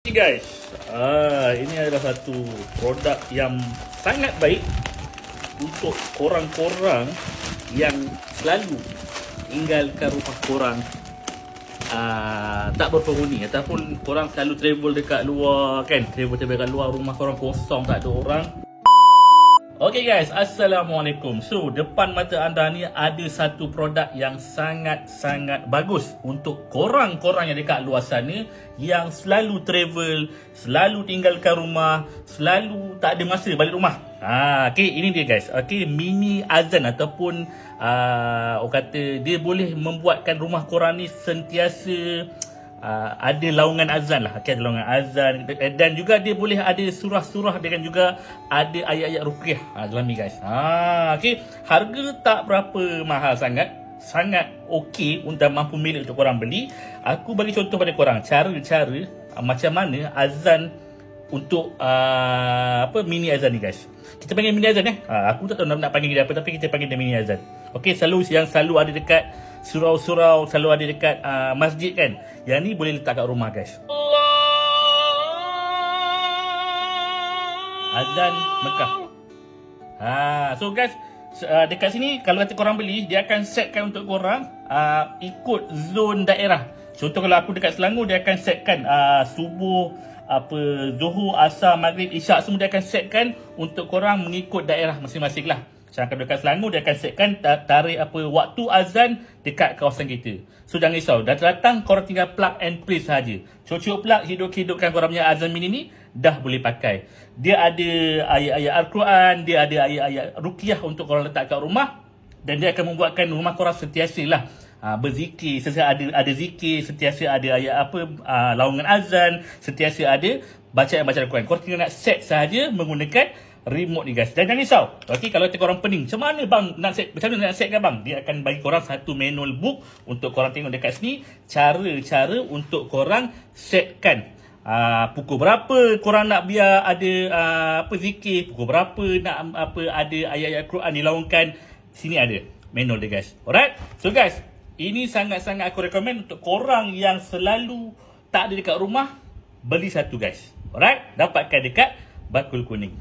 Okay guys, ah, ini adalah satu produk yang sangat baik untuk korang-korang yang selalu tinggalkan rumah korang ah, tak berpenghuni ataupun korang selalu travel dekat luar kan? Travel-travel dekat luar rumah korang kosong tak ada orang Okay guys, Assalamualaikum. So, depan mata anda ni ada satu produk yang sangat-sangat bagus Untuk korang-korang yang dekat luar sana Yang selalu travel, selalu tinggalkan rumah Selalu tak ada masa balik rumah. Ha, Okay, ini dia guys. Okay, mini azan ataupun uh, Orang kata, dia boleh membuatkan rumah korang ni sentiasa uh, ada laungan azan lah okay, ada laungan azan dan juga dia boleh ada surah-surah dengan juga ada ayat-ayat ruqyah uh, dalam ni guys ha, okay. harga tak berapa mahal sangat sangat okey untuk mampu milik untuk korang beli aku bagi contoh pada korang cara-cara uh, macam mana azan untuk uh, apa mini azan ni guys. Kita panggil mini azan eh. Uh, aku tak tahu nak, nak panggil dia apa tapi kita panggil dia mini azan. Okey, selalu yang selalu ada dekat surau-surau selalu ada dekat uh, masjid kan. Yang ni boleh letak kat rumah guys. Azan Mekah. Ha, so guys, uh, dekat sini kalau kata korang beli, dia akan setkan untuk korang uh, ikut zon daerah. Contoh kalau aku dekat Selangor, dia akan setkan uh, subuh, apa Zuhur, Asar, Maghrib, Isyak semua dia akan setkan untuk korang mengikut daerah masing-masing lah. Macam dekat Selangor dia akan setkan tarik apa waktu azan dekat kawasan kita. So jangan risau, dah datang korang tinggal plug and play saja. Cucuk plug hidup-hidupkan korang punya azan mini ni dah boleh pakai. Dia ada ayat-ayat Al-Quran, dia ada ayat-ayat ruqyah untuk korang letak kat rumah dan dia akan membuatkan rumah korang sentiasa lah uh, berzikir, sentiasa ada ada zikir, sentiasa ada ayat apa uh, laungan azan, sentiasa ada bacaan bacaan Al-Quran. Korang tinggal nak set saja menggunakan remote ni guys. Dan jangan risau. Okey, kalau korang pening, macam mana bang nak set? Macam mana nak set kan bang? Dia akan bagi korang satu manual book untuk korang tengok dekat sini cara-cara untuk korang setkan Uh, pukul berapa korang nak biar ada uh, apa zikir pukul berapa nak apa ada ayat-ayat Quran dilaungkan sini ada manual dia guys alright so guys ini sangat-sangat aku recommend untuk korang yang selalu tak ada dekat rumah beli satu guys alright dapatkan dekat bakul kuning